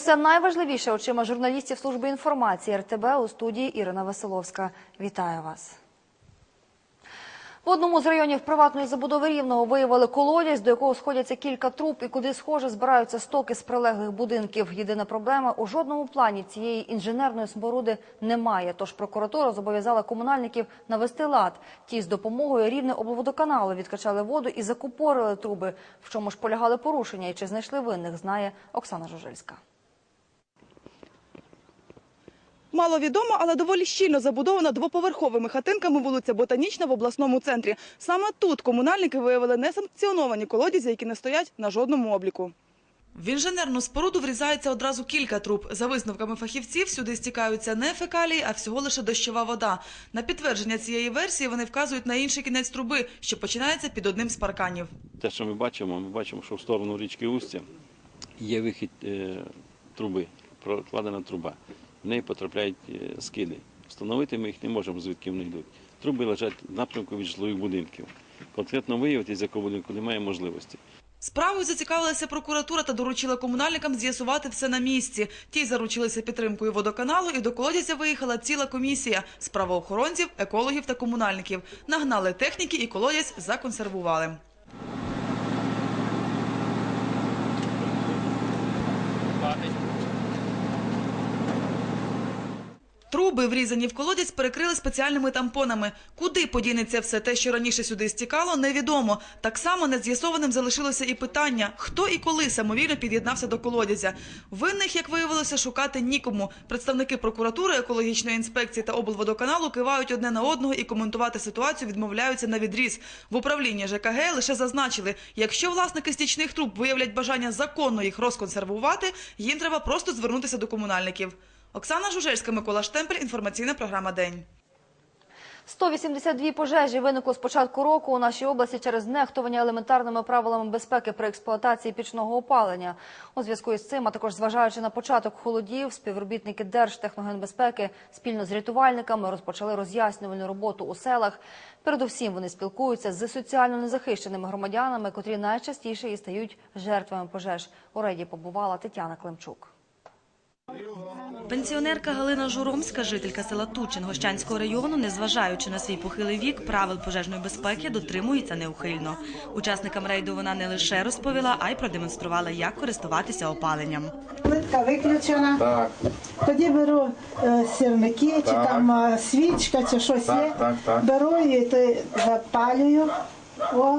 Усе найважливіше очима журналістів служби інформації РТБ у студії Ірина Веселовська. Вітаю вас. В одному з районів приватної забудови Рівного виявили колодязь, до якого сходяться кілька труб і куди, схоже, збираються стоки з прилеглих будинків. Єдина проблема – у жодному плані цієї інженерної споруди немає. Тож прокуратура зобов'язала комунальників навести лад. Ті з допомогою рівне облводоканалу відкачали воду і закупорили труби. В чому ж полягали порушення і чи знайшли винних, знає Оксана Жужельська. Маловідома, але доволі щільно забудована двоповерховими хатинками вулиця Ботанічна в обласному центрі. Саме тут комунальники виявили несанкціоновані колодязі, які не стоять на жодному обліку. В інженерну споруду врізається одразу кілька труб. За висновками фахівців, сюди стікаються не фекалії, а всього лише дощова вода. На підтвердження цієї версії вони вказують на інший кінець труби, що починається під одним з парканів. Те, що ми бачимо, ми бачимо, що в сторону річки Устя є вихід е, труби, прокладена труба. В неї потрапляють е, скиди. Встановити ми їх не можемо, звідки вони йдуть. Труби лежать в напрямку від житлових будинків. Конкретно виявити, з якого будинку немає можливості. Справою зацікавилася прокуратура та доручила комунальникам з'ясувати все на місці. Ті заручилися підтримкою водоканалу, і до колодязя виїхала ціла комісія з правоохоронців, екологів та комунальників. Нагнали техніки і колодязь законсервували. Труби, врізані в колодязь, перекрили спеціальними тампонами. Куди подінеться все те, що раніше сюди стікало, невідомо. Так само нез'ясованим залишилося і питання, хто і коли самовільно під'єднався до колодязя. Винних, як виявилося, шукати нікому. Представники прокуратури, екологічної інспекції та облводоканалу кивають одне на одного і коментувати ситуацію відмовляються на відріз. В управлінні ЖКГ лише зазначили, якщо власники стічних труб виявлять бажання законно їх розконсервувати, їм треба просто звернутися до комунальників. Оксана Жужельська, Микола Штемпель, інформаційна програма День. 182 пожежі виникло з початку року у нашій області через нехтування елементарними правилами безпеки при експлуатації пічного опалення. У зв'язку із цим, а також зважаючи на початок холодів, співробітники Держтехногенбезпеки спільно з рятувальниками розпочали роз'яснювальну роботу у селах. Передусім вони спілкуються з соціально незахищеними громадянами, котрі найчастіше і стають жертвами пожеж. У рейді побувала Тетяна Климчук. Пенсіонерка Галина Журомська, жителька села Тучин Гощанського району, незважаючи на свій похилий вік, правил пожежної безпеки дотримується неухильно. Учасникам рейду вона не лише розповіла, а й продемонструвала, як користуватися опаленням. Плитка виключена. Так, Тоді беру е, сірники, чи Так. там е, свічка, чи щось Так, є. так, так. Беру і то запалюю. О.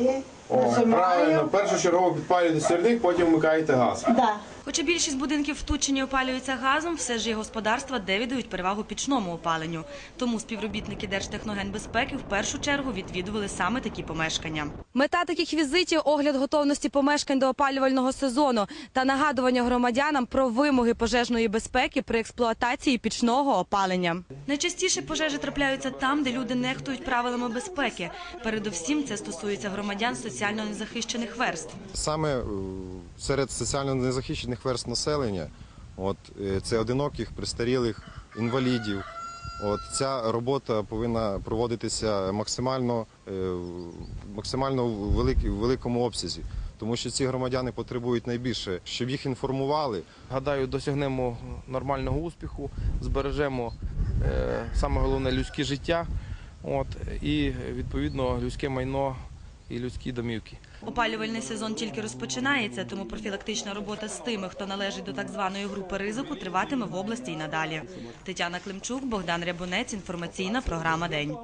І О, правильно, нажимаю. першочергово підпалюєте сірник, потім вмикаєте газ. Да. Хоча більшість будинків в Тучині опалюються газом, все ж є господарства, де віддають перевагу пічному опаленню. Тому співробітники Держтехногенбезпеки в першу чергу відвідували саме такі помешкання. Мета таких візитів огляд готовності помешкань до опалювального сезону та нагадування громадянам про вимоги пожежної безпеки при експлуатації пічного опалення. Найчастіше пожежі трапляються там, де люди нехтують правилами безпеки. Передусім, це стосується громадян соціально незахищених верств. Саме е, серед соціально незахищених верст населення, от, е, це одиноких, престарілих, інвалідів. От, ця робота повинна проводитися максимально, е, максимально в великому обсязі, тому що ці громадяни потребують найбільше, щоб їх інформували, Гадаю, досягнемо нормального успіху, збережемо е, саме головне людське життя, от, і відповідно людське майно і людські домівки. Опалювальний сезон тільки розпочинається, тому профілактична робота з тими, хто належить до так званої групи ризику, триватиме в області і надалі. Тетяна Климчук, Богдан Рябунець. Інформаційна програма День.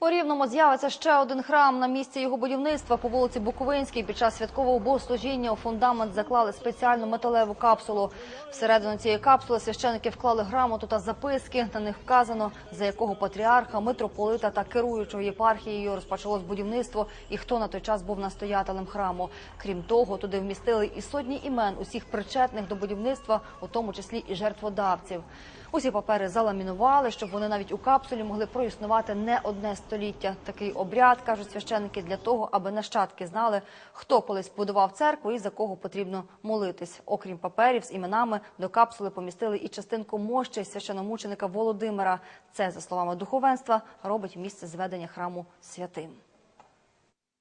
У Рівному з'явиться ще один храм на місці його будівництва по вулиці Буковинській. Під час святкового богослужіння у фундамент заклали спеціальну металеву капсулу. Всередину цієї капсули священики вклали грамоту та записки. На них вказано, за якого патріарха, митрополита та керуючого єпархією розпочалось будівництво і хто на той час був настоятелем храму. Крім того, туди вмістили і сотні імен усіх причетних до будівництва, у тому числі і жертводавців. Усі папери заламінували, щоб вони навіть у капсулі могли проіснувати не одне століття. Такий обряд кажуть священники для того, аби нащадки знали, хто колись будував церкву і за кого потрібно молитись. Окрім паперів з іменами до капсули помістили і частинку мощі священомученика Володимира. Це за словами духовенства робить місце зведення храму святим.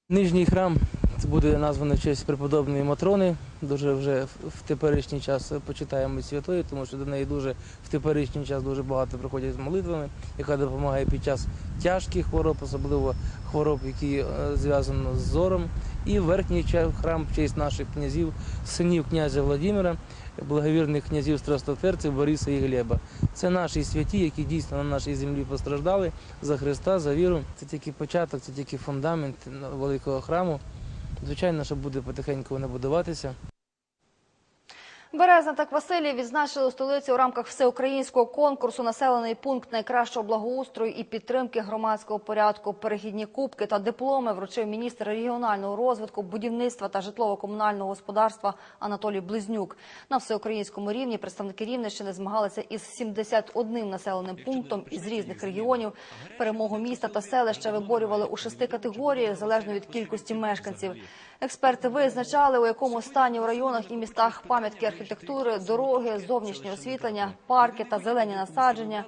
Нижній храм Проект буде названий в честь преподобної Матрони. Дуже вже в- теперішній час почитаємо святої, тому що до неї дуже в теперішній час дуже багато приходять з молитвами, яка допомагає під час тяжких хвороб, особливо хвороб, які е, зв'язані з зором. І верхній храм в честь наших князів, синів князя Владимира, благовірних князів Страстотерців Бориса і Глеба. Це наші святі, які дійсно на нашій землі постраждали за Христа, за віру. Це тільки початок, це тільки фундамент великого храму. Звичайно, що буде потихеньку не будуватися. Березна та Квасилів відзначили у столиці у рамках всеукраїнського конкурсу населений пункт найкращого благоустрою і підтримки громадського порядку. Перехідні кубки та дипломи вручив міністр регіонального розвитку, будівництва та житлово-комунального господарства Анатолій Близнюк. На всеукраїнському рівні представники Рівненщини змагалися із 71 населеним пунктом із різних регіонів. Перемогу міста та селища виборювали у шести категоріях залежно від кількості мешканців. Експерти визначали, у якому стані у районах і містах пам'ятки архітектури, дороги, зовнішнє освітлення, парки та зелені насадження.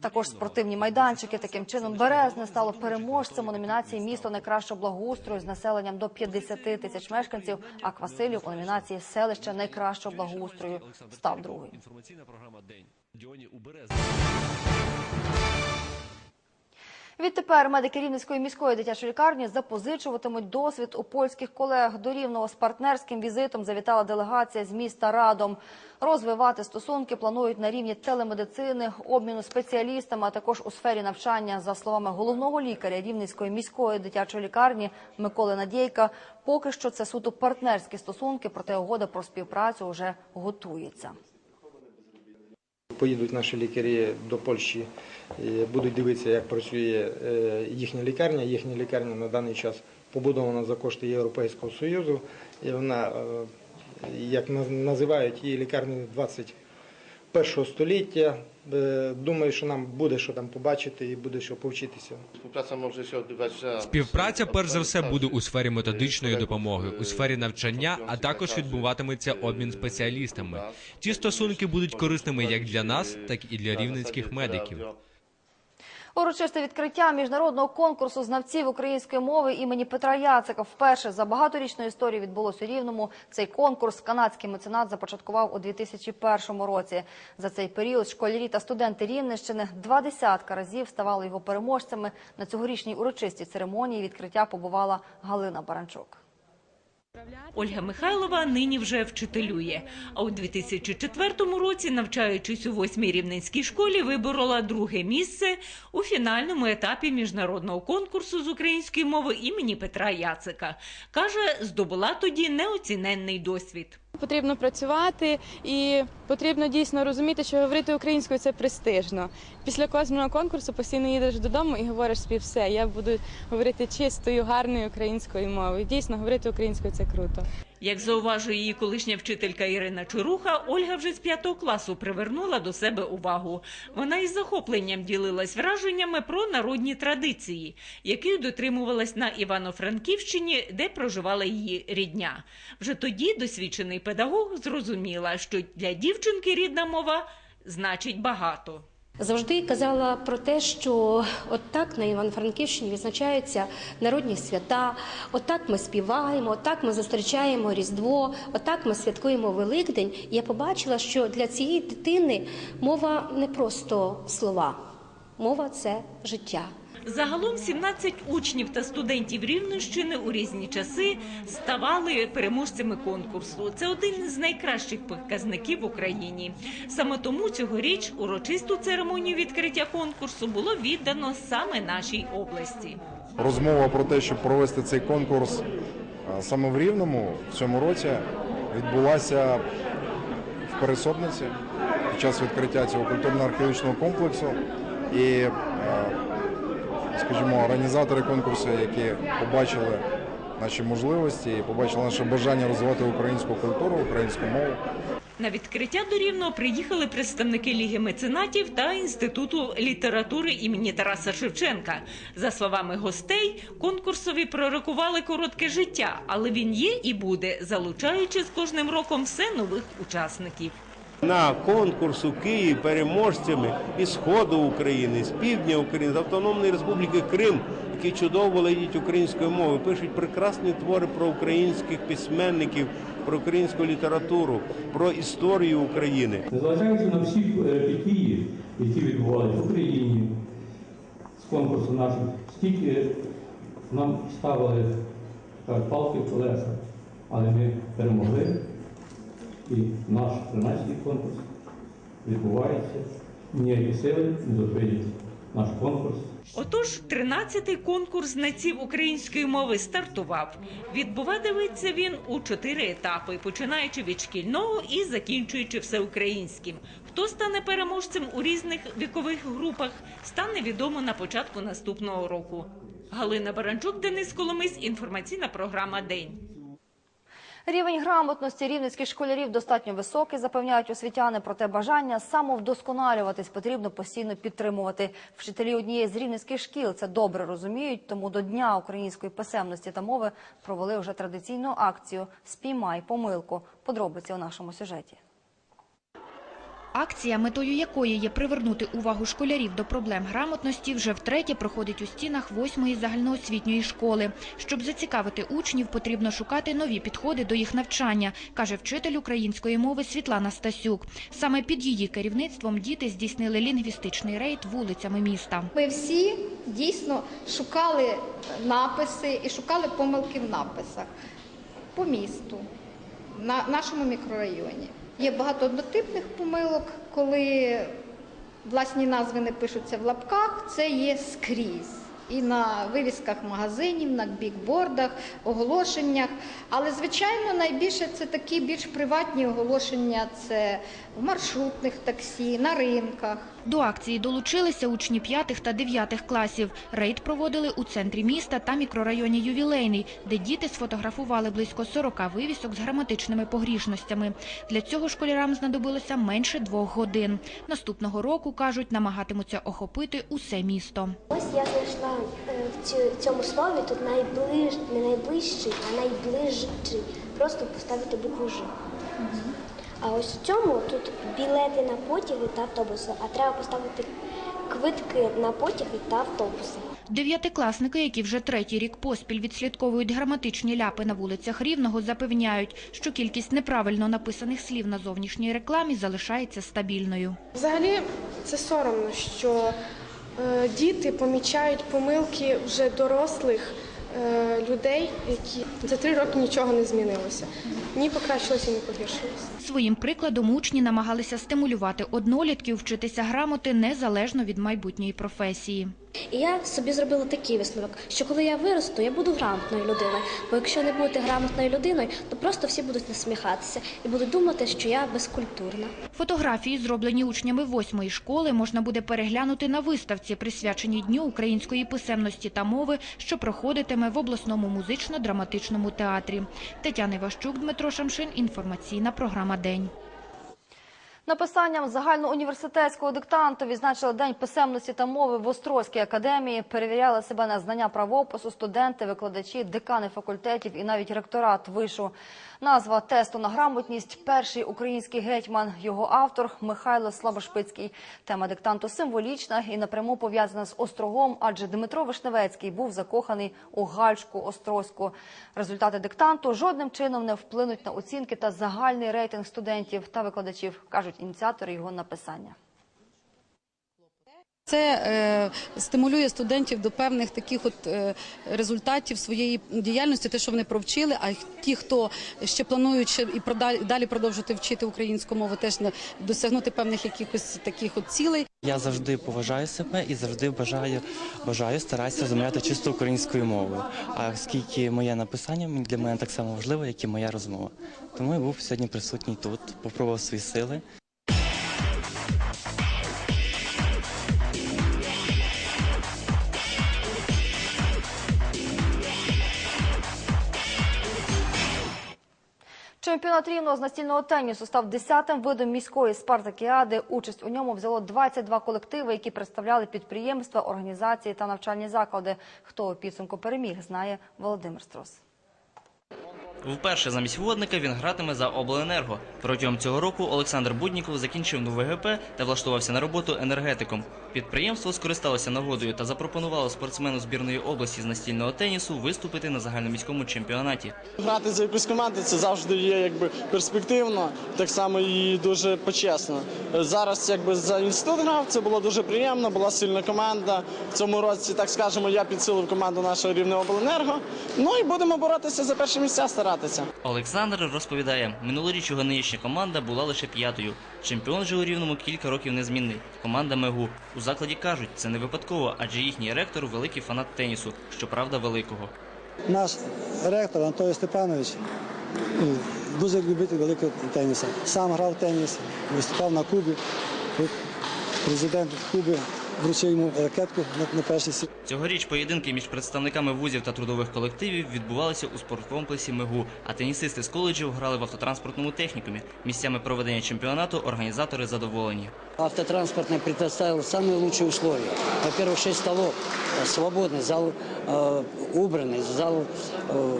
Також спортивні майданчики. Таким чином, Березне стало переможцем у номінації Місто найкращого благоустрою з населенням до 50 тисяч мешканців. А Квасилів у номінації Селище найкращого благоустрою став другим. Інформаційна програма День. Діоні у Відтепер медики Рівненської міської дитячої лікарні запозичуватимуть досвід у польських колег. До Рівного з партнерським візитом завітала делегація з міста Радом. Розвивати стосунки планують на рівні телемедицини, обміну спеціалістами, а також у сфері навчання. За словами головного лікаря Рівненської міської дитячої лікарні Миколи Надєйка, поки що це суто партнерські стосунки, проте угода про співпрацю вже готується. Поїдуть наші лікарі до Польщі, будуть дивитися, як працює е, їхня лікарня. Їхня лікарня на даний час побудована за кошти Європейського Союзу. І Вона, е, як називають її лікарні 20 першого століття. Е, думаю, що нам буде що там побачити і буде що повчитися. Співпраця, перш за все, буде у сфері методичної допомоги, у сфері навчання, а також відбуватиметься обмін спеціалістами. Ці стосунки будуть корисними як для нас, так і для рівненських медиків. Урочисте відкриття міжнародного конкурсу знавців української мови імені Петра Яцика вперше за багаторічну історію відбулося у Рівному. Цей конкурс канадський меценат започаткував у 2001 році. За цей період школярі та студенти Рівненщини два десятка разів ставали його переможцями. На цьогорічній урочистій церемонії відкриття побувала Галина Баранчук. Ольга Михайлова нині вже вчителює. А у 2004 році, навчаючись у восьмій рівненській школі, виборола друге місце у фінальному етапі міжнародного конкурсу з української мови імені Петра Яцика. Каже, здобула тоді неоціненний досвід. Потрібно працювати і потрібно дійсно розуміти, що говорити українською це престижно. Після кожного конкурсу постійно їдеш додому і говориш собі все. Я буду говорити чистою, гарною українською мовою. Дійсно, говорити українською це круто. Як зауважує її колишня вчителька Ірина Чоруха, Ольга вже з п'ятого класу привернула до себе увагу. Вона із захопленням ділилась враженнями про народні традиції, яких дотримувалась на Івано-Франківщині, де проживала її рідня. Вже тоді досвідчений педагог зрозуміла, що для дівчинки рідна мова значить багато. Завжди казала про те, що от так на Івано-Франківщині відзначаються народні свята, отак ми співаємо, отак ми зустрічаємо Різдво, отак ми святкуємо Великдень. Я побачила, що для цієї дитини мова не просто слова, мова це життя. Загалом 17 учнів та студентів Рівненщини у різні часи ставали переможцями конкурсу. Це один з найкращих показників в Україні. Саме тому цьогоріч урочисту церемонію відкриття конкурсу було віддано саме нашій області. Розмова про те, щоб провести цей конкурс саме в Рівному в цьому році відбулася в Пересобниці під час відкриття цього культурно-археологічного комплексу. І, е, скажімо, організатори конкурсу, які побачили наші можливості і побачили наше бажання розвивати українську культуру, українську мову. На відкриття до Рівного приїхали представники Ліги меценатів та Інституту літератури імені Тараса Шевченка. За словами гостей, конкурсові пророкували коротке життя, але він є і буде, залучаючи з кожним роком все нових учасників. На конкурс у Києві переможцями із сходу України, з півдня України, з Автономної Республіки Крим які чудово володіють українською мовою, пишуть прекрасні твори про українських письменників, про українську літературу, про історію України. Незважаючи на всі е, події, які відбувалися в Україні з конкурсу наших, стільки нам ставили палки в колеса, але ми перемогли. І наш 13-й конкурс відбувається. Ніякі сили не зупинять наш конкурс. Отож, 13-й конкурс знавців української мови стартував. Відбуватиметься він у чотири етапи, починаючи від шкільного і закінчуючи всеукраїнським. Хто стане переможцем у різних вікових групах, стане відомо на початку наступного року. Галина Баранчук, Денис Коломис, інформаційна програма День. Рівень грамотності рівницьких школярів достатньо високий, запевняють освітяни. Проте бажання самовдосконалюватись потрібно постійно підтримувати. Вчителі однієї з рівницьких шкіл це добре розуміють. Тому до Дня української писемності та мови провели вже традиційну акцію Спіймай помилку. Подробиці у нашому сюжеті. Акція, метою якої є привернути увагу школярів до проблем грамотності, вже втретє проходить у стінах восьмої загальноосвітньої школи. Щоб зацікавити учнів, потрібно шукати нові підходи до їх навчання, каже вчитель української мови Світлана Стасюк. Саме під її керівництвом діти здійснили лінгвістичний рейд вулицями міста. Ми всі дійсно шукали написи і шукали помилки в написах по місту, на нашому мікрорайоні. Є багато однотипних помилок, коли власні назви не пишуться в лапках, це є скрізь. І на вивісках магазинів, на бікбордах, оголошеннях. Але, звичайно, найбільше це такі більш приватні оголошення це в маршрутних таксі, на ринках. До акції долучилися учні 5 та 9 класів. Рейд проводили у центрі міста та мікрорайоні Ювілейний, де діти сфотографували близько 40 вивісок з граматичними погрішностями. Для цього школярам знадобилося менше двох годин. Наступного року, кажуть, намагатимуться охопити усе місто. Ось я знайшла в цю- цьому слові тут найближ, не найближчий, а найближчий. Просто поставити букву Ж. А ось в цьому тут білети на потяги та автобуси, а треба поставити квитки на потяги та автобуси. Дев'ятикласники, які вже третій рік поспіль відслідковують граматичні ляпи на вулицях Рівного, запевняють, що кількість неправильно написаних слів на зовнішній рекламі залишається стабільною. Взагалі це соромно, що е, діти помічають помилки вже дорослих е, людей, які за три роки нічого не змінилося. Ні покращилося, ні погіршилося. Своїм прикладом учні намагалися стимулювати однолітків вчитися грамоти незалежно від майбутньої професії. І я собі зробила такий висновок, що коли я виросту, я буду грамотною людиною. Бо якщо не бути грамотною людиною, то просто всі будуть насміхатися і будуть думати, що я безкультурна. Фотографії, зроблені учнями восьмої школи, можна буде переглянути на виставці, присвяченій Дню української писемності та мови, що проходитиме в обласному музично-драматичному театрі. Тетяна Іващук, Дмитро Шамшин. Інформаційна програма День. Написанням загальноуніверситетського диктанту відзначили День писемності та мови в Острозькій академії. Перевіряли себе на знання правопису студенти, викладачі, декани факультетів і навіть ректорат вишу. Назва тесту на грамотність перший український гетьман. Його автор Михайло Слабошпицький. Тема диктанту символічна і напряму пов'язана з острогом, адже Дмитро Вишневецький був закоханий у Гальшку Острозьку. Результати диктанту жодним чином не вплинуть на оцінки та загальний рейтинг студентів та викладачів, кажуть ініціатори його написання. Це е, стимулює студентів до певних таких от е, результатів своєї діяльності, те, що вони провчили. А ті, хто ще планують і продалі, далі продовжити вчити українську мову, теж не досягнути певних якихось таких от цілей. Я завжди поважаю себе і завжди бажаю, бажаю старатися розмовляти чисто українською мовою. А оскільки моє написання для мене так само важливо, як і моя розмова. Тому я був сьогодні присутній тут, попробував свої сили. Чемпіонат рівного з настільного тенісу став 10-тим видом міської спартакіади. Участь у ньому взяло 22 колективи, які представляли підприємства, організації та навчальні заклади. Хто у підсумку переміг, знає Володимир Строс. Вперше замість водника він гратиме за обленерго. Протягом цього року Олександр Будніков закінчив нове ГП та влаштувався на роботу енергетиком. Підприємство скористалося нагодою та запропонувало спортсмену збірної області з настільного тенісу виступити на загальноміському чемпіонаті. Грати за якусь команду це завжди є якби перспективно, так само і дуже почесно. Зараз якби за інститут грав, це було дуже приємно, була сильна команда. В цьому році, так скажемо, я підсилив команду нашого рівне обленерго. Ну і будемо боротися за перші місця, старатися. Олександр розповідає, минулоріч його нинішня команда була лише п'ятою. Чемпіон же у рівному кілька років незмінний. Команда Мегу. У закладі кажуть, це не випадково, адже їхній ректор великий фанат тенісу, щоправда, великого. Наш ректор Анатолій Степанович ну, дуже любитель великого тенісу. Сам грав в теніс, виступав на Кубі. Президент Куби вручив йому ракетку на, на перший сі. Цьогоріч поєдинки між представниками вузів та трудових колективів відбувалися у спорткомплексі Мегу, а тенісисти з коледжів грали в автотранспортному технікумі. Місцями проведення чемпіонату організатори задоволені. Автотранспортный предоставил самые лучшие условия. Во-первых, 6 столов э, свободный, зал э, убранный, зал э,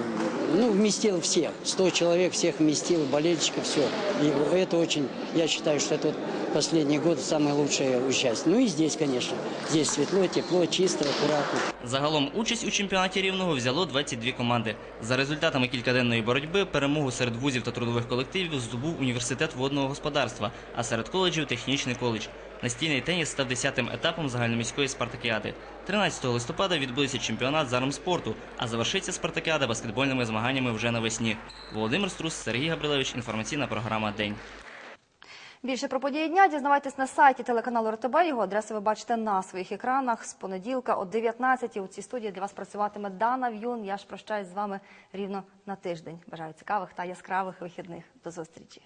ну, вместил всех. 100 человек всех вместил, болельщиков, все. И это очень, я считаю, что это вот последний год самое лучшее участие. Ну и здесь, конечно. Здесь светло, тепло, чисто, аккуратно. Загалом участь у чемпіонаті рівного взяло 22 команди. За результатами кількаденної боротьби перемогу серед вузів та трудових колективів здобув університет водного господарства, а серед коледжів технічний коледж. Настільний теніс став 10-тим етапом загальноміської спартакіади. 13 листопада відбудеться чемпіонат з армспорту, а завершиться спартакіада баскетбольними змаганнями вже навесні. Володимир Струс, Сергій Габрилевич. Інформаційна програма День. Більше про події дня дізнавайтесь на сайті телеканалу РТБ. Його адреси ви бачите на своїх екранах. З понеділка о 19 у цій студії для вас працюватиме Дана В'юн. Я ж прощаюсь з вами рівно на тиждень. Бажаю цікавих та яскравих вихідних. До зустрічі.